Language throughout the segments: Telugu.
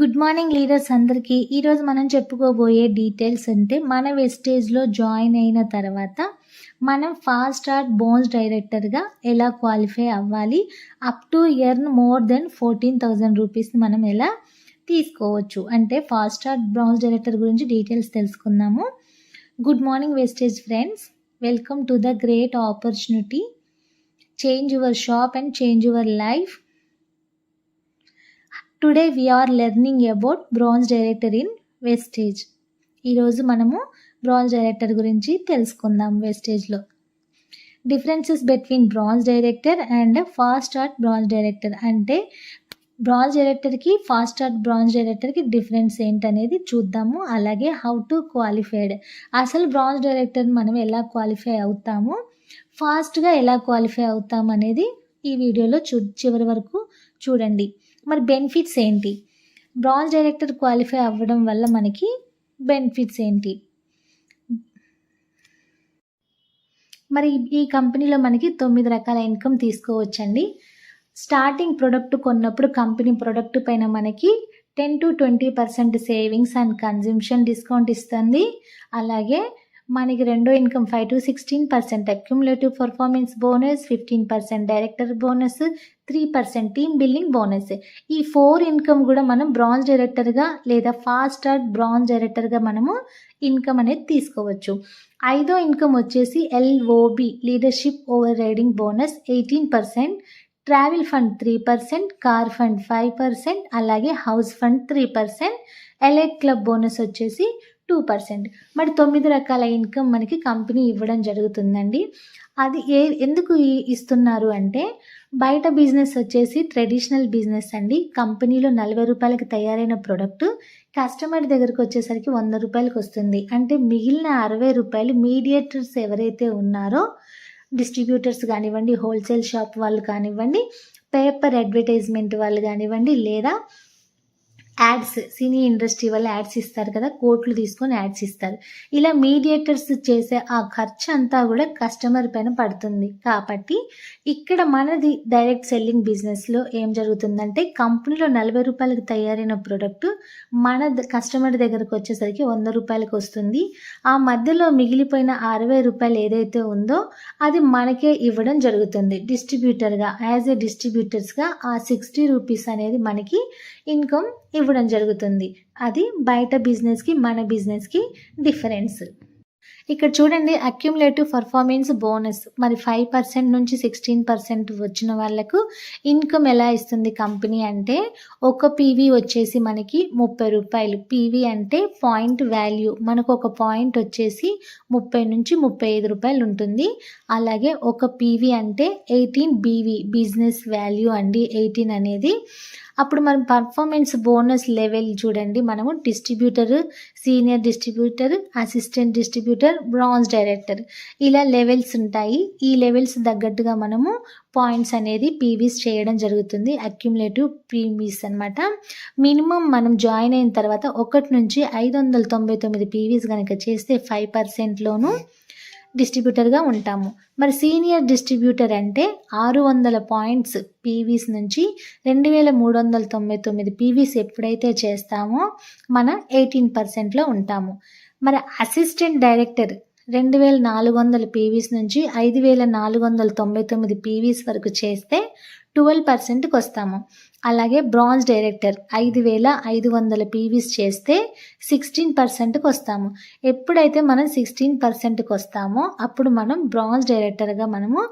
గుడ్ మార్నింగ్ లీడర్స్ అందరికీ. ఈరోజు మనం చెప్పుకోబోయే డీటెయిల్స్ అంటే మన వెస్టేజ్లో జాయిన్ అయిన తర్వాత మనం ఫాస్ట్ ఆర్ట్ బోన్స్ డైరెక్టర్గా ఎలా క్వాలిఫై అవ్వాలి? Up to earn more than fourteen thousand రూపీస్ని మనం ఎలా తీసుకోవచ్చు? అంటే ఫాస్ట్ స్టార్ట్ బ్రౌన్స్ డైరెక్టర్ గురించి డీటెయిల్స్ తెలుసుకుందాము. Good morning Vestige friends welcome to the great opportunity change your shop and change your life today we are learning about bronze director in Vestige ఈరోజు మనము బ్రాంజ్ డైరెక్టర్ గురించి తెలుసుకుందాం వెస్టేజ్లో differences between bronze director and fast art bronze director అంటే బ్రాంజ్ డైరెక్టర్కి ఫాస్ట్ ఆర్ట్ బ్రాంజ్ డైరెక్టర్కి డిఫరెన్స్ ఏంటనేది చూద్దాము. అలాగే హౌ టు క్వాలిఫైడ్ అసలు బ్రాంజ్ డైరెక్టర్ మనం ఎలా క్వాలిఫై అవుతాము? ఫాస్ట్గా ఎలా క్వాలిఫై అవుతాం అనేది ఈ వీడియోలో చూ చివరి వరకు చూడండి. మరి బెనిఫిట్స్ ఏంటి? బ్రాంజ్ డైరెక్టర్ క్వాలిఫై అవ్వడం వల్ల మనకి బెనిఫిట్స్ ఏంటి? మరి ఈ కంపెనీలో మనకి తొమ్మిది రకాల ఇన్కమ్ తీసుకోవచ్చండి. స్టార్టింగ్ ప్రొడక్ట్ కొన్నప్పుడు కంపెనీ ప్రొడక్ట్ పైన మనకి ten to twenty percent savings and consumption discount ఇస్తుంది. అలాగే మనకి రెండో income five to sixteen percent accumulative performance bonus fifteen percent director bonus three percent team building bonus. ఈ ఫోర్ ఇన్కమ్ కూడా మనం బ్రాంజ్ డైరెక్టర్గా లేదా ఫాస్ట్ ఆర్ట్ బ్రాంజ్ డైరెక్టర్గా మనము ఇన్కమ్ అనేది తీసుకోవచ్చు. ఐదో ఇన్కమ్ వచ్చేసి LOB leadership overriding bonus eighteen percent. Travel fund three percent car fund five percent అలాగే house fund three percent. Elite club bonus వచ్చేసి టూ పర్సెంట్. మరి తొమ్మిది రకాల ఇన్కమ్ మనకి కంపెనీ ఇవ్వడం జరుగుతుందండి. అది ఏ ఎందుకు ఇస్తున్నారు అంటే బయట బిజినెస్ వచ్చేసి ట్రెడిషనల్ బిజినెస్ అండి. కంపెనీలో నలభై రూపాయలకి తయారైన ప్రోడక్ట్ కస్టమర్ దగ్గరకు వచ్చేసరికి వంద రూపాయలకి వస్తుంది. అంటే మిగిలిన అరవై రూపాయలు మీడియేటర్స్ ఎవరైతే ఉన్నారో డిస్ట్రిబ్యూటర్స్ కానివ్వండి హోల్సేల్ షాప్ వాళ్ళు కానివ్వండి పేపర్ అడ్వర్టైజ్మెంట్ వాళ్ళు కానివ్వండి లేదా యాడ్స్ సినీ ఇండస్ట్రీ వల్ల యాడ్స్ ఇస్తారు కదా కోట్లు తీసుకొని యాడ్స్ ఇస్తారు. ఇలా మీడియేటర్స్ చేసే ఆ ఖర్చు అంతా కూడా కస్టమర్ పైన పడుతుంది. కాబట్టి ఇక్కడ మనది డైరెక్ట్ సెల్లింగ్ బిజినెస్లో ఏం జరుగుతుందంటే కంపెనీలో నలభై రూపాయలకు తయారైన ప్రోడక్ట్ మన కస్టమర్ దగ్గరకు వచ్చేసరికి వంద రూపాయలకు వస్తుంది. ఆ మధ్యలో మిగిలిపోయిన అరవై రూపాయలు ఏదైతే ఉందో అది మనకే ఇవ్వడం జరుగుతుంది. డిస్ట్రిబ్యూటర్గా యాజ్ ఏ డిస్ట్రిబ్యూటర్స్గా ఆ సిక్స్టీ రూపీస్ అనేది మనకి ఇన్కమ్ ఇవ్వడం జరుగుతుంది. అది బయట బిజినెస్కి మన బిజినెస్కి డిఫరెన్స్ ఇక్కడ చూడండి అక్యుములేటివ్ పర్ఫార్మెన్స్ బోనస్ మరి ఫైవ్ పర్సెంట్ నుంచి సిక్స్టీన్ పర్సెంట్ వచ్చిన వాళ్ళకు ఇన్కమ్ ఎలా ఇస్తుంది కంపెనీ అంటే ఒక పీవీ వచ్చేసి మనకి ముప్పై రూపాయలు. పీవీ అంటే పాయింట్ వాల్యూ మనకు ఒక పాయింట్ వచ్చేసి ముప్పై నుంచి ముప్పై ఐదు రూపాయలు ఉంటుంది. అలాగే ఒక పీవీ అంటే ఎయిటీన్ బీవీ బిజినెస్ వాల్యూ అండి. ఎయిటీన్ అనేది అప్పుడు మనం పర్ఫార్మెన్స్ బోనస్ లెవెల్ చూడండి. మనము distributor senior distributor assistant distributor bronze director ఇలా లెవెల్స్ ఉంటాయి. ఈ లెవెల్స్ తగ్గట్టుగా మనము పాయింట్స్ అనేది పీవీస్ చేయడం జరుగుతుంది. అక్యుములేటివ్ పీవీస్ అనమాట మినిమం మనం జాయిన్ అయిన తర్వాత ఒకటి నుంచి ఐదు వందల తొంభై తొమ్మిది పీవీస్ కనుక చేస్తే ఫైవ్ పర్సెంట్లోను డిస్ట్రిబ్యూటర్గా ఉంటాము. మరి సీనియర్ డిస్ట్రిబ్యూటర్ అంటే ఆరు వందల పాయింట్స్ పీవీస్ నుంచి రెండు వేల మూడు వందల తొంభై తొమ్మిది పీవీస్ ఎప్పుడైతే చేస్తామో మనం ఎయిటీన్ పర్సెంట్లో ఉంటాము. మరి అసిస్టెంట్ డైరెక్టర్ రెండు వేల నాలుగు వందల పీవీస్ నుంచి ఐదు వేల నాలుగు వందల తొంభై తొమ్మిది పీవీస్ వరకు చేస్తే ట్వెల్వ్ పర్సెంట్కి వస్తాము. అలాగే బ్రాంజ్ డైరెక్టర్ ఐదు వేల ఐదు వందల పీవీస్ చేస్తే సిక్స్టీన్ పర్సెంట్కి వస్తాము. ఎప్పుడైతే మనం సిక్స్టీన్ పర్సెంట్కి వస్తామో అప్పుడు మనం బ్రాంజ్ డైరెక్టర్గా మనము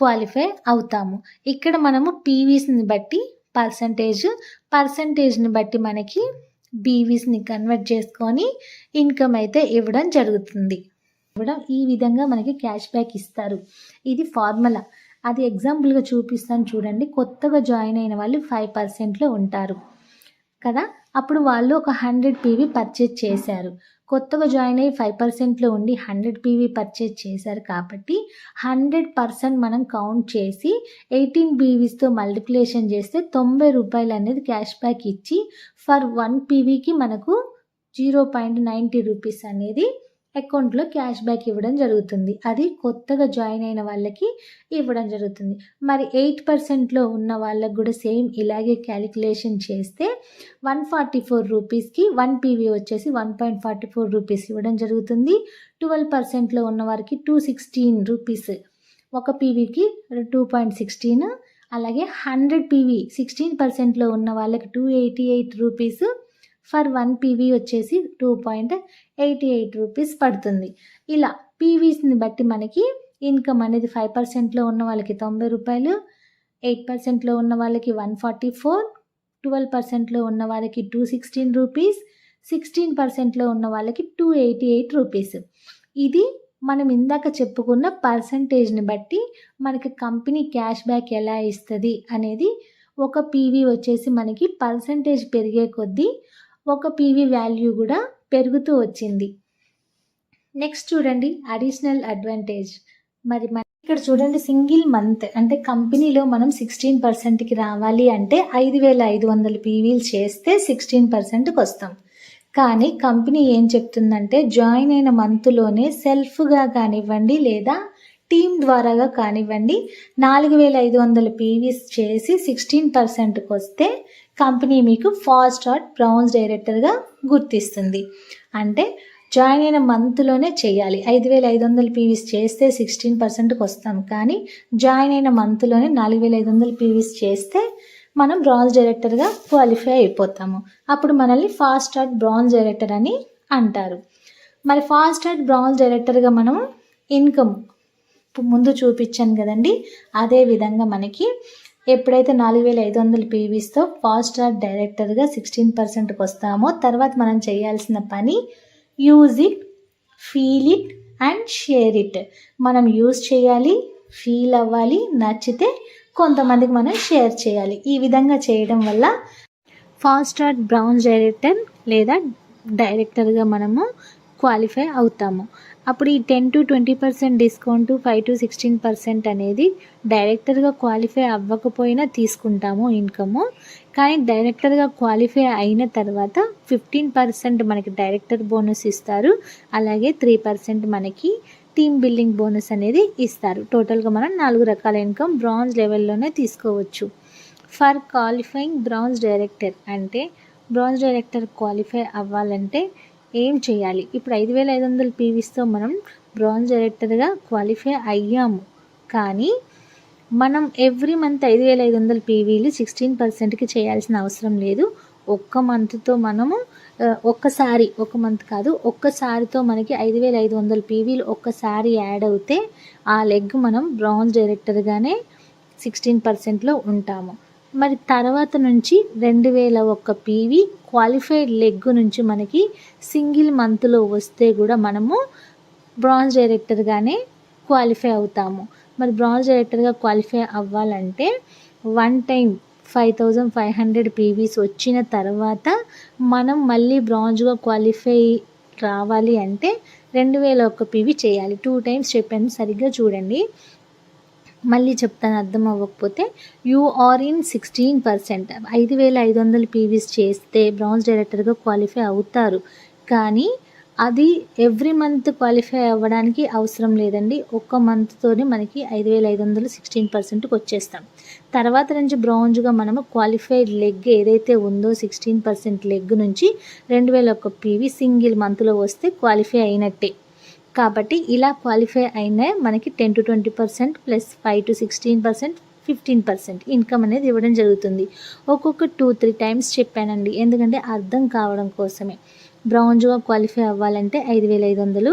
క్వాలిఫై అవుతాము. ఇక్కడ మనము పీవీస్ని బట్టి పర్సంటేజ్ పర్సంటేజ్ని బట్టి మనకి బీవీస్ని కన్వర్ట్ చేసుకొని ఇన్కమ్ అయితే ఇవ్వడం జరుగుతుంది. ఇవ్వడం ఈ విధంగా మనకి క్యాష్ బ్యాక్ ఇస్తారు. ఇది ఫార్ములా. అది ఎగ్జాంపుల్గా చూపిస్తాను చూడండి. కొత్తగా జాయిన్ అయిన వాళ్ళు ఫైవ్ పర్సెంట్లో ఉంటారు. కదా? అప్పుడు వాళ్ళు ఒక హండ్రెడ్ పీవీ పర్చేజ్ చేశారు. కొత్తగా జాయిన్ అయ్యి ఫైవ్ పర్సెంట్లో ఉండి హండ్రెడ్ పీవీ పర్చేజ్ చేశారు కాబట్టి హండ్రెడ్ పర్సెంట్ మనం కౌంట్ చేసి ఎయిటీన్ పీవీస్తో మల్టిప్లికేషన్ చేస్తే తొంభై రూపాయలు అనేది క్యాష్ బ్యాక్ ఇచ్చి ఫర్ వన్ పీవీకి మనకు జీరో పాయింట్ నైంటీ రూపీస్ అనేది అకౌంట్లో క్యాష్ బ్యాక్ ఇవ్వడం జరుగుతుంది. అది కొత్తగా జాయిన్ అయిన వాళ్ళకి ఇవ్వడం జరుగుతుంది. మరి ఎయిట్ పర్సెంట్లో ఉన్న వాళ్ళకు కూడా సేమ్ ఇలాగే క్యాలిక్యులేషన్ చేస్తే వన్ ఫార్టీ ఫోర్ రూపీస్కి వన్ పీవీ వచ్చేసి one point forty four rupees ఇవ్వడం జరుగుతుంది. ట్వెల్వ్ పర్సెంట్లో ఉన్న వారికి టూ సిక్స్టీన్ రూపీస్. ఒక పీవీకి టూ పాయింట్ సిక్స్టీన్ అలాగే హండ్రెడ్ పీవీ సిక్స్టీన్ పర్సెంట్లో ఉన్న వాళ్ళకి two eighty eight rupees for one PV వచ్చేసి two point eighty eight rupees పడుతుంది. ఇలా పీవీస్ని బట్టి మనకి ఇన్కమ్ అనేది ఫైవ్ పర్సెంట్లో ఉన్న వాళ్ళకి తొంభై రూపాయలు ఎయిట్ పర్సెంట్లో ఉన్న వాళ్ళకి వన్ ఫార్టీ ఫోర్ ట్వెల్వ్ పర్సెంట్లో ఉన్న వాళ్ళకి టూ సిక్స్టీన్ రూపీస్ సిక్స్టీన్ పర్సెంట్లో ఉన్న వాళ్ళకి టూ ఎయిటీ ఎయిట్ రూపీస్. ఇది మనం ఇందాక చెప్పుకున్న పర్సంటేజ్ని బట్టి మనకి కంపెనీ క్యాష్ బ్యాక్ ఎలా ఇస్తుంది అనేది ఒక పీవీ వచ్చేసి మనకి పర్సంటేజ్ పెరిగే కొద్దీ ఒక పీవీ వాల్యూ కూడా పెరుగుతూ వచ్చింది. నెక్స్ట్ చూడండి అడిషనల్ అడ్వాంటేజ్ మరి మన ఇక్కడ చూడండి సింగిల్ మంత్ అంటే కంపెనీలో మనం సిక్స్టీన్ పర్సెంట్కి రావాలి అంటే ఐదు వేల ఐదు వందల పీవీలు చేస్తే సిక్స్టీన్ పర్సెంట్కి వస్తాం. కానీ కంపెనీ ఏం చెప్తుందంటే జాయిన్ అయిన మంత్లోనే సెల్ఫ్గా కానివ్వండి లేదా టీం ద్వారాగా కానివ్వండి నాలుగు వేల ఐదు వందల పీవీస్ చేసి సిక్స్టీన్ పర్సెంట్కి వస్తే కంపెనీ మీకు ఫాస్ట్ ఆర్ట్ బ్రౌన్స్ డైరెక్టర్గా గుర్తిస్తుంది. అంటే జాయిన్ అయిన మంత్లోనే చేయాలి. ఐదు వేల ఐదు వందల పీవీస్ చేస్తే సిక్స్టీన్ పర్సెంట్కి వస్తాం. కానీ జాయిన్ అయిన మంత్లోనే నాలుగు వేల ఐదు వందల పీవీస్ చేస్తే మనం బ్రాంజ్ డైరెక్టర్గా క్వాలిఫై అయిపోతాము. అప్పుడు మనల్ని ఫాస్ట్ ఆర్ట్ బ్రాంజ్ డైరెక్టర్ అని అంటారు. మరి ఫాస్ట్ ఆర్ట్ బ్రాంజ్ డైరెక్టర్గా మనం ఇన్కమ్ ముందు చూపించాను కదండి. అదే విధంగా మనకి ఎప్పుడైతే నాలుగు వేల ఐదు వందల పీవీస్తో ఫాస్ట్ ట్రాక్ డైరెక్టర్గా సిక్స్టీన్ పర్సెంట్కి వస్తామో తర్వాత మనం చేయాల్సిన పని use it feel it and share it. మనం యూజ్ చేయాలి ఫీల్ అవ్వాలి నచ్చితే కొంతమందికి మనం షేర్ చేయాలి. ఈ విధంగా చేయడం వల్ల ఫాస్ట్ ట్రాక్ బ్రౌన్ డైరెక్టర్ లేదా డైరెక్టర్గా మనము క్వాలిఫై అవుతాము. అప్పుడు ఈ ten to twenty percent discount five to sixteen percent అనేది డైరెక్టర్గా క్వాలిఫై అవ్వకపోయినా తీసుకుంటాము ఇన్కమ్ కానీ డైరెక్టర్గా క్వాలిఫై అయిన తర్వాత ఫిఫ్టీన్ పర్సెంట్ మనకి డైరెక్టర్ బోనస్ ఇస్తారు. అలాగే త్రీ పర్సెంట్ మనకి టీమ్ బిల్డింగ్ బోనస్ అనేది ఇస్తారు. టోటల్గా మనం నాలుగు రకాల ఇన్కమ్ బ్రాంజ్ లెవెల్లోనే తీసుకోవచ్చు. ఫర్ క్వాలిఫైయింగ్ బ్రాంజ్ డైరెక్టర్ అంటే బ్రాంజ్ డైరెక్టర్ క్వాలిఫై అవ్వాలంటే ఏం చేయాలి? ఇప్పుడు ఐదు వేల ఐదు వందల పీవీస్తో మనం బ్రాంజ్ డైరెక్టర్గా క్వాలిఫై అయ్యాము. కానీ మనం ఎవ్రీ మంత్ ఐదు వేల ఐదు వందల పీవీలు సిక్స్టీన్ పర్సెంట్కి చేయాల్సిన అవసరం లేదు. ఒక్క మంత్తో మనము ఒక్కసారి ఒక మంత్ కాదు ఒక్కసారితో మనకి ఐదు వేల ఐదు వందల పీవీలు ఒక్కసారి యాడ్ అవుతే ఆ లెగ్ మనం బ్రాంజ్ డైరెక్టర్గానే సిక్స్టీన్ పర్సెంట్లో ఉంటాము. మరి తర్వాత నుంచి రెండు వేల ఒక్క పీవీ క్వాలిఫైడ్ లెగ్ నుంచి మనకి సింగిల్ మంత్లో వస్తే కూడా మనము బ్రాంజ్ డైరెక్టర్గానే క్వాలిఫై అవుతాము. మరి బ్రాంజ్ డైరెక్టర్గా క్వాలిఫై అవ్వాలంటే one time five thousand five hundred PVs వచ్చిన తర్వాత మనం మళ్ళీ బ్రాంజ్గా క్వాలిఫై రావాలి అంటే రెండు వేల ఒక్క పీవీ చేయాలి. టూ టైమ్స్ చెప్పాను సరిగ్గా చూడండి. మళ్ళీ చెప్తాను అర్థం అవ్వకపోతే you are in sixteen percent ఐదు వేల ఐదు వందల పీవీస్ చేస్తే బ్రాంజ్ డైరెక్టర్గా క్వాలిఫై అవుతారు. కానీ అది ఎవ్రీ మంత్ క్వాలిఫై అవ్వడానికి అవసరం లేదండి. ఒక్క మంత్తోనే మనకి ఐదు వేల ఐదు వందలు సిక్స్టీన్ పర్సెంట్కి వచ్చేస్తాం. తర్వాత నుంచి బ్రాంజ్గా మనము క్వాలిఫైడ్ లెగ్ ఏదైతే ఉందో సిక్స్టీన్ పర్సెంట్ లెగ్ నుంచి రెండు వేల ఒక్క పీవీ సింగిల్ మంత్లో వస్తే క్వాలిఫై అయినట్టే. కాబట్టి ఇలా క్వాలిఫై అయిన మనకి ten to twenty percent plus five to sixteen percent fifteen percent income అనేది ఇవ్వడం జరుగుతుంది. ఒక్కొక్క టూ త్రీ టైమ్స్ చెప్పానండి. ఎందుకంటే అర్థం కావడం కోసమే. బ్రౌన్జ్గా క్వాలిఫై అవ్వాలంటే ఐదు వేల ఐదు వందలు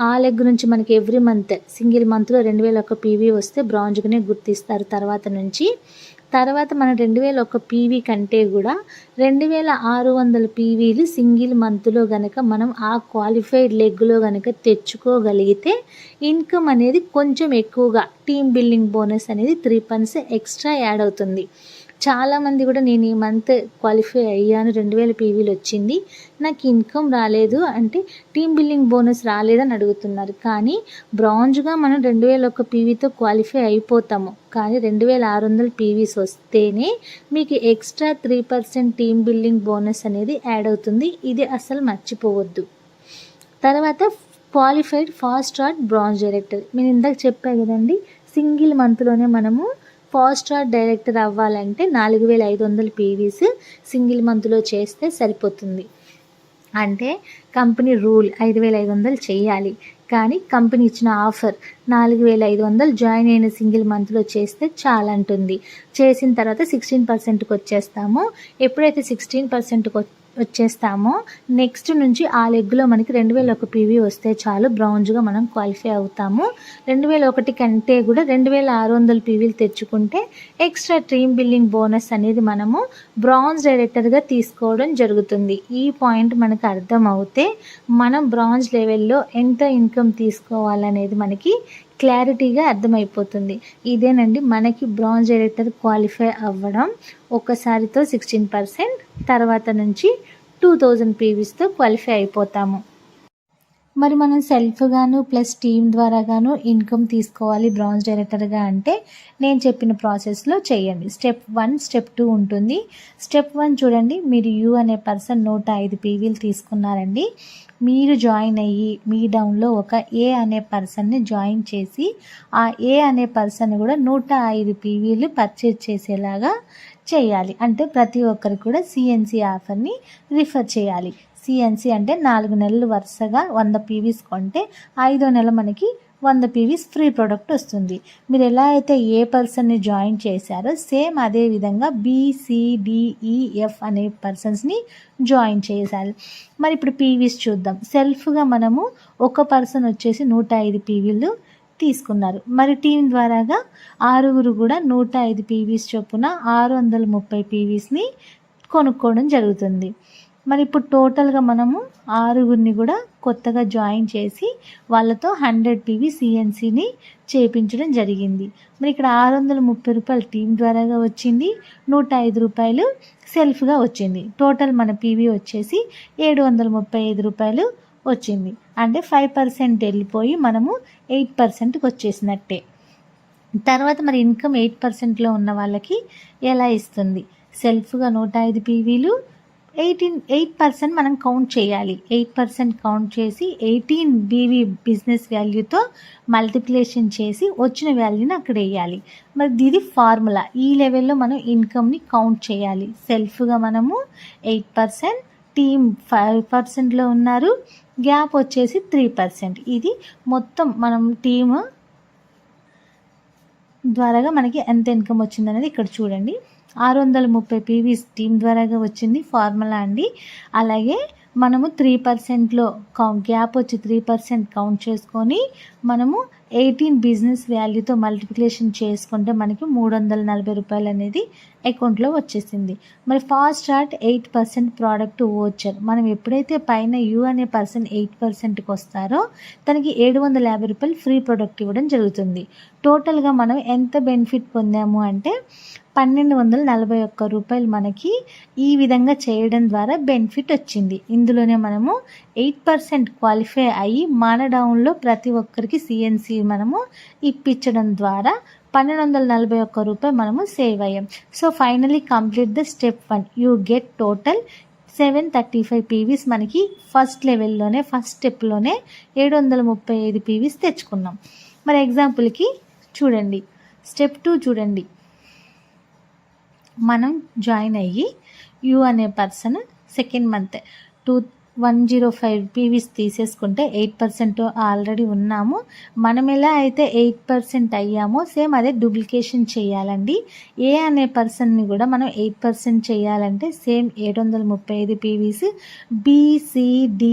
ఆ లెగ్ నుంచి మనకి ఎవ్రీ మంత్ సింగిల్ మంత్లో రెండు వేల ఒక పీవీ వస్తే బ్రాంజ్గానే గుర్తిస్తారు తర్వాత నుంచి. తర్వాత మనం రెండు వేల ఒక పీవీ కంటే కూడా రెండు వేల ఆరు వందల పీవీలు సింగిల్ మంత్లో కనుక మనం ఆ క్వాలిఫైడ్ లెగ్లో కనుక తెచ్చుకోగలిగితే ఇన్కమ్ అనేది కొంచెం ఎక్కువగా టీమ్ బిల్డింగ్ బోనస్ అనేది త్రీ పన్స్ ఎక్స్ట్రా యాడ్ అవుతుంది. చాలామంది కూడా నేను ఈ మంత్ క్వాలిఫై అయ్యాను. రెండు వేల పీవీలు వచ్చింది. నాకు ఇన్కమ్ రాలేదు అంటే టీమ్ బిల్డింగ్ బోనస్ రాలేదని అడుగుతున్నారు. కానీ బ్రాంజ్గా మనం రెండు వేల ఒక పీవీతో క్వాలిఫై అయిపోతాము. కానీ రెండు వేల ఆరు వందల పీవీస్ వస్తేనే మీకు extra three percent team building bonus అనేది యాడ్ అవుతుంది. ఇది అసలు మర్చిపోవద్దు. తర్వాత qualified fast track bronze director నేను ఇందాక చెప్పా కదండి సింగిల్ మంత్లోనే మనము ఫాస్ట్ ట్రాక్ డైరెక్టర్ అవ్వాలంటే నాలుగు వేల ఐదు వందల పీవీస్ సింగిల్ మంత్లో చేస్తే సరిపోతుంది. అంటే కంపెనీ రూల్ ఐదు వేల ఐదు వందలు చేయాలి. కానీ కంపెనీ ఇచ్చిన ఆఫర్ నాలుగు వేల ఐదు వందలు జాయిన్ అయిన సింగిల్ మంత్లో చేస్తే చాలా అంటుంది చేసిన తర్వాత సిక్స్టీన్ పర్సెంట్కి వచ్చేస్తాము. ఎప్పుడైతే సిక్స్టీన్ పర్సెంట్కి వచ్చేస్తామో. నెక్స్ట్ నుంచి ఆ లెగ్లో మనకి రెండు వేల ఒక పీవీ వస్తే చాలు బ్రౌన్జ్గా మనం క్వాలిఫై అవుతాము. రెండు వేల ఒకటి కంటే కూడా రెండు వేల ఆరు వందల పీవీలు తెచ్చుకుంటే ఎక్స్ట్రా టీమ్ బిల్డింగ్ బోనస్ అనేది మనము బ్రాంజ్ డైరెక్టర్గా తీసుకోవడం జరుగుతుంది. ఈ పాయింట్ మనకు అర్థం అవుతే మనం బ్రాంజ్ లెవెల్లో ఎంత ఇన్కమ్ తీసుకోవాలనేది మనకి క్లారిటీగా అర్థమైపోతుంది. ఇదేనండి మనకి బ్రాంజ్ డైరెక్టర్ క్వాలిఫై అవ్వడం. ఒక్కసారితో సిక్స్టీన్ పర్సెంట్ తర్వాత నుంచి టూ థౌజండ్ పీవీస్తో క్వాలిఫై అయిపోతాము. మరి మనం సెల్ఫ్గాను ప్లస్ టీమ్ ద్వారా గాను ఇన్కమ్ తీసుకోవాలి బ్రాంజ్ డైరెక్టర్గా అంటే నేను చెప్పిన ప్రాసెస్లో చేయండి. స్టెప్ వన్ స్టెప్ టూ ఉంటుంది. స్టెప్ వన్ చూడండి మీరు యూ అనే పర్సన్ నూట ఐదు పీవీలు తీసుకున్నారండి. మీరు జాయిన్ అయ్యి మీ డౌన్లో ఒక ఏ అనే పర్సన్ని జాయిన్ చేసి ఆ ఏ అనే పర్సన్ కూడా నూట ఐదు పీవీలు పర్చేజ్ చేసేలాగా చేయాలి. అంటే ప్రతి ఒక్కరికి కూడా సిఎన్సి ఆఫర్ని రిఫర్ చేయాలి. సిఎన్సి అంటే నాలుగు నెలలు వరుసగా వంద పీవీస్ కొంటే ఐదో నెల మనకి వంద పీవీస్ ఫ్రీ ప్రోడక్ట్ వస్తుంది. మీరు ఎలా అయితే ఏ పర్సన్ని జాయిన్ చేశారో సేమ్ అదే విధంగా బీసీడిఈఎఫ్ e, అనే పర్సన్స్ని జాయిన్ చేశారు. మరి ఇప్పుడు పీవీస్ చూద్దాం. సెల్ఫ్గా మనము ఒక పర్సన్ వచ్చేసి నూట ఐదు పీవీలు తీసుకున్నారు. మరి టీం ద్వారాగా ఆరుగురు కూడా నూట ఐదు పీవీస్ చొప్పున ఆరు వందల ముప్పై పీవీస్ని కొనుక్కోవడం జరుగుతుంది. మరి ఇప్పుడు టోటల్గా మనము ఆరుగురిని కూడా కొత్తగా జాయిన్ చేసి వాళ్ళతో హండ్రెడ్ పీవీ సిఎన్సీని చేపించడం జరిగింది. మరి ఇక్కడ ఆరు వందల ముప్పై రూపాయలు టీం ద్వారాగా వచ్చింది. నూట ఐదు రూపాయలు సెల్ఫ్గా వచ్చింది. టోటల్ మన పీవీ వచ్చేసి ఏడు వందల ముప్పై ఐదు రూపాయలు వచ్చింది. అంటే ఫైవ్ పర్సెంట్ వెళ్ళిపోయి మనము ఎయిట్ పర్సెంట్కి వచ్చేసినట్టే. తర్వాత మరి ఇన్కమ్ ఎయిట్ పర్సెంట్లో ఉన్న వాళ్ళకి ఎలా ఇస్తుంది? సెల్ఫ్గా నూట ఐదు పీవీలు ఎయిటీన్ ఎయిట్ పర్సెంట్ మనం కౌంట్ చేయాలి. ఎయిట్ పర్సెంట్ కౌంట్ చేసి ఎయిటీన్ బీవీ బిజినెస్ వాల్యూతో మల్టిప్లికేషన్ చేసి వచ్చిన వాల్యూని అక్కడ వేయాలి. మరి ఇది ఫార్ములా. ఈ లెవెల్లో మనం ఇన్కమ్ని కౌంట్ చేయాలి. సెల్ఫ్గా మనము ఎయిట్ పర్సెంట్ టీమ్ ఫైవ్ పర్సెంట్లో ఉన్నారు. గ్యాప్ వచ్చేసి త్రీ పర్సెంట్. ఇది మొత్తం మనం టీమ్ ద్వారాగా మనకి ఎంత ఇన్కమ్ వచ్చిందనేది ఇక్కడ చూడండి. ఆరు వందల ముప్పై పీవీస్ స్టీమ్ ద్వారాగా వచ్చింది ఫార్ములా అండి. అలాగే మనము త్రీ పర్సెంట్లో కౌంట్ గ్యాప్ వచ్చి త్రీ పర్సెంట్ కౌంట్ చేసుకొని మనము ఎయిటీన్ బిజినెస్ వాల్యూతో మల్టిప్లికేషన్ చేసుకుంటే మనకి మూడు వందల నలభై రూపాయలు అనేది అకౌంట్లో వచ్చేసింది. మరి fast chart eight percent product voucher. మనం ఎప్పుడైతే పైన యూ అనే పర్సన్ ఎయిట్ పర్సెంట్కి వస్తారో తనకి ఏడు వందల యాభై రూపాయలు ఫ్రీ ప్రోడక్ట్ ఇవ్వడం జరుగుతుంది. టోటల్గా మనం ఎంత బెనిఫిట్ పొందాము అంటే పన్నెండు వందల నలభై ఒక్క రూపాయలు మనకి ఈ విధంగా చేయడం ద్వారా బెనిఫిట్ వచ్చింది. ఇందులోనే మనము ఎయిట్ పర్సెంట్ క్వాలిఫై అయ్యి మన డౌన్లో ప్రతి ఒక్కరికి సిఎన్సి మనము ఇప్పించడం ద్వారా పన్నెండు వందల నలభై ఒక్క రూపాయలు మనము సేవ్ అయ్యాం. So finally complete the step one. You get total seven thirty five PVs మనకి ఫస్ట్ లెవెల్లోనే ఫస్ట్ స్టెప్లోనే ఏడు వందల ముప్పై ఐదు పీవీస్ తెచ్చుకున్నాం. మరి ఎగ్జాంపుల్కి చూడండి. స్టెప్ టూ చూడండి. మనం జాయిన్ అయ్యి యూ అనే person second month. Two one zero five PVs తీసేసుకుంటే ఎయిట్ పర్సెంట్ ఆల్రెడీ ఉన్నాము. మనం ఎలా అయితే ఎయిట్ పర్సెంట్ అయ్యామో సేమ్ అదే డూప్లికేషన్ చేయాలండి. ఏ అనే పర్సన్ని కూడా మనం ఎయిట్ పర్సెంట్ చేయాలంటే సేమ్ ఏడు వందల ముప్పై ఐదు పీవీస్ బీసీడిఈఎఫ్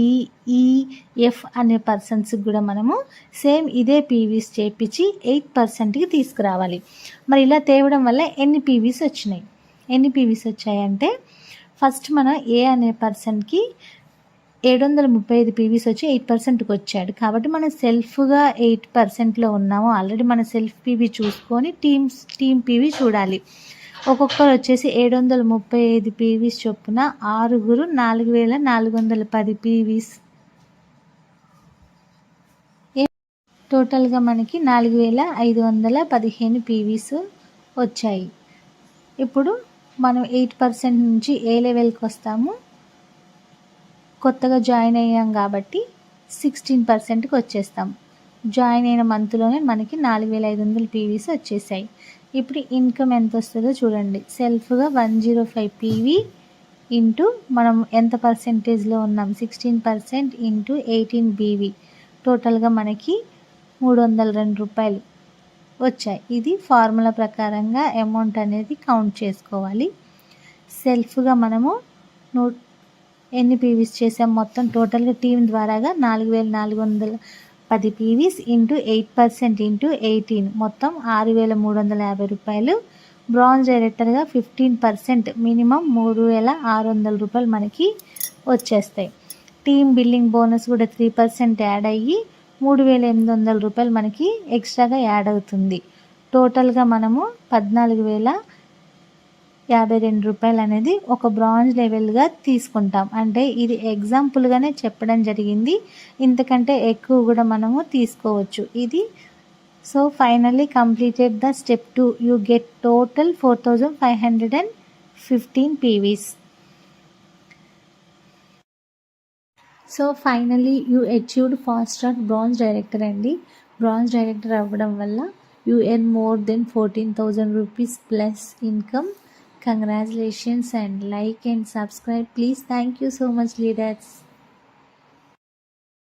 అనే పర్సన్స్కి కూడా మనము సేమ్ ఇదే పీవీస్ చేపించి ఎయిట్ పర్సెంట్కి తీసుకురావాలి. మరి ఇలా తేవడం వల్ల ఎన్ని పీవీస్ వచ్చినాయి? ఎన్ని పీవీస్ వచ్చాయంటే ఫస్ట్ మన ఏ అనే పర్సన్కి ఏడు వందల ముప్పై ఐదు పీవీస్ వచ్చి ఎయిట్ పర్సెంట్కి వచ్చాడు. కాబట్టి మనం సెల్ఫ్గా ఎయిట్ పర్సెంట్లో ఉన్నాము. ఆల్రెడీ మన సెల్ఫ్ పీవీ చూసుకొని టీమ్స్ టీమ్ పీవీ చూడాలి. ఒక్కొక్కరు వచ్చేసి ఏడు వందల ముప్పై ఐదు పీవీస్ చొప్పున ఆరుగురు నాలుగు వేల నాలుగు వందల పది పీవీస్. టోటల్గా మనకి నాలుగు వేల ఐదు వందల పదిహేను పీవీస్ వచ్చాయి. ఇప్పుడు మనం ఎయిట్ పర్సెంట్ నుంచి ఏ లెవెల్కి వస్తాము కొత్తగా జాయిన్ అయ్యాం కాబట్టి సిక్స్టీన్ పర్సెంట్కి వచ్చేస్తాం. జాయిన్ అయిన మంత్లోనే మనకి నాలుగు వేల ఐదు వందలు పీవీస్ వచ్చేసాయి. ఇప్పుడు ఇన్కమ్ ఎంత వస్తుందో చూడండి. సెల్ఫ్గా one zero five PV into మనం ఎంత పర్సెంటేజ్లో ఉన్నాం? Sixteen percent into eighteen BV టోటల్గా మనకి మూడు వందల రెండు రూపాయలు. వచ్చాయి. ఇది ఫార్ములా ప్రకారంగా అమౌంట్ అనేది కౌంట్ చేసుకోవాలి. సెల్ఫ్గా మనము నూ ఎన్ని పీవీస్ చేసాం? మొత్తం టోటల్గా టీం ద్వారాగా నాలుగు వేల నాలుగు వందల పది PVs into eight percent into eighteen మొత్తం ఆరు వేల మూడు వందల యాభై రూపాయలు. బ్రాంజ్ డైరెక్టర్గా ఫిఫ్టీన్ పర్సెంట్ మినిమం మూడు వేల ఆరు వందల రూపాయలు మనకి వచ్చేస్తాయి. టీమ్ బిల్లింగ్ బోనస్ కూడా త్రీ పర్సెంట్ యాడ్ అయ్యి మూడు వేల ఎనిమిది వందల రూపాయలు మనకి ఎక్స్ట్రాగా యాడ్ అవుతుంది. టోటల్గా మనము పద్నాలుగు వేల యాభై రెండు రూపాయలు అనేది ఒక బ్రాంజ్ లెవెల్గా తీసుకుంటాం. అంటే ఇది ఎగ్జాంపుల్గానే చెప్పడం జరిగింది. ఇంతకంటే ఎక్కువ కూడా మనము తీసుకోవచ్చు. ఇది so finally completed the step two. You get total four thousand five hundred and fifteen PVs. So finally you achieved fast track bronze director అండి. బ్రాంజ్ డైరెక్టర్ అవ్వడం వల్ల you earn more than fourteen thousand rupees plus income. Congratulations and like and subscribe. Please thank you so much leaders.